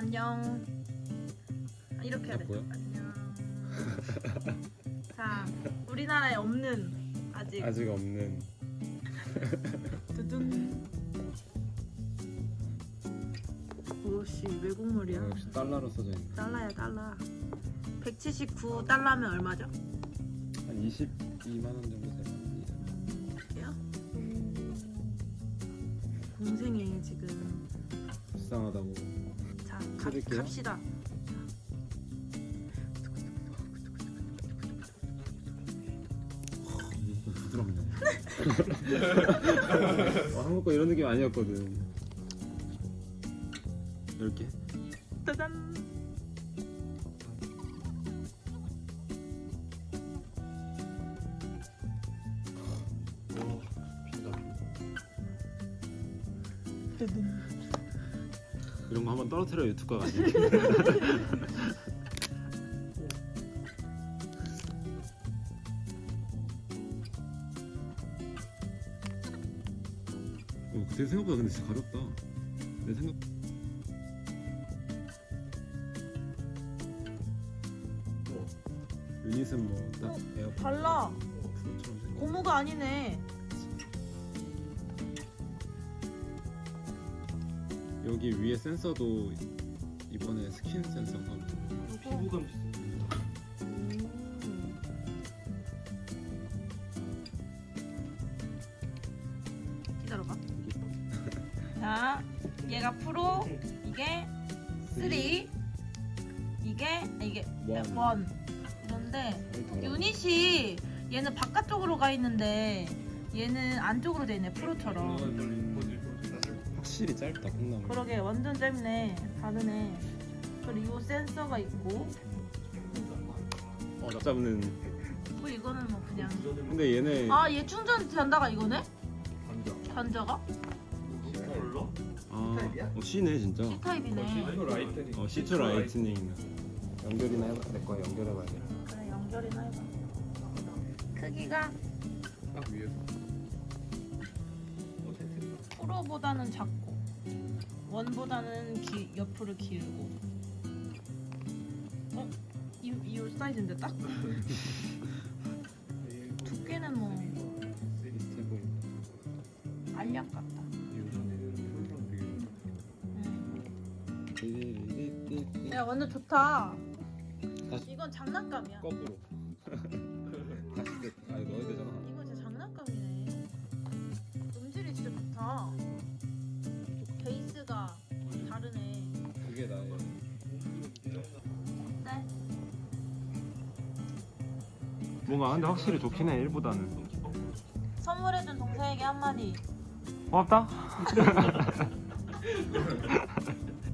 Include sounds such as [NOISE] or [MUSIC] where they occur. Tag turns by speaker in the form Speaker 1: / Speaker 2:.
Speaker 1: 안녕. 아, 이렇게 해야 돼.
Speaker 2: 뭐야?
Speaker 1: 안녕. 자, 우리나라에 없는 아직
Speaker 2: 아직 없는
Speaker 1: 두둥. 오씨 외국물이야.
Speaker 2: 어, 역시 달러로 써져 있네.
Speaker 1: 달러야 달러. 179 달러면 얼마죠?
Speaker 2: 한 22만 원 정도 되는
Speaker 1: 그래요? 동생이 지금
Speaker 2: 불쌍하다고. 드릴게요.
Speaker 1: 갑시다.
Speaker 2: 부드럽네. [LAUGHS] 어, 한국 거 이런 느낌 아니었거든. 이렇게.
Speaker 1: 짜잔.
Speaker 2: 이런 거 한번 떨어뜨려 유튜브가 아니야. 어, 내 생각보다 근데 진짜 가볍다. 내 생각. 유닛은 뭐딱 에어팟
Speaker 1: 달라.
Speaker 2: 프로처럼 생겼.
Speaker 1: 고무가 아니네.
Speaker 2: 여기 위에 센서도 이번에 스킨 센서가
Speaker 1: 피부감 기다려봐. 자, 얘가 프로, 이게 3, 이게 아, 이게
Speaker 2: 원.
Speaker 1: 원. 이런데 유닛이 얘는 바깥쪽으로 가 있는데 얘는 안쪽으로 돼 있네 프로처럼.
Speaker 2: 확실히 짧다 콩나물.
Speaker 1: 그러게 완전 짧네. 다르네. 그리고 센서가 있고.
Speaker 2: 어, 나 잡는.
Speaker 1: 뭐 이거는 뭐 그냥.
Speaker 2: 근데 얘네
Speaker 1: 아 얘 충전 된다가 이거네? 단자가?
Speaker 2: 아, 어, C네 진짜.
Speaker 1: C 타입이네.
Speaker 2: 어, C2 라이트닝. 연결이나 해봐. 내 거에 연결해봐야 돼.
Speaker 1: 그래 연결이나 해봐. 크기가
Speaker 2: 딱 위에서.
Speaker 1: 프로보다는 작고 원보다는 기, 옆으로 길고. 어? 이, 이 사이즈인데 딱? [LAUGHS] 두께는 뭐
Speaker 2: 비슷해 보인다.
Speaker 1: 알약 같다. 음. 야 완전 좋다. 이건 장난감이야.
Speaker 2: 거꾸로. [LAUGHS] 다시 돼. 아,
Speaker 1: 베이스가 다르네.
Speaker 2: 그게 나의.
Speaker 1: 네.
Speaker 2: 뭔가 근데 확실히 좋긴 해, 일보다는.
Speaker 1: 선물해준 동생에게 한마디.
Speaker 2: 고맙다. [LAUGHS]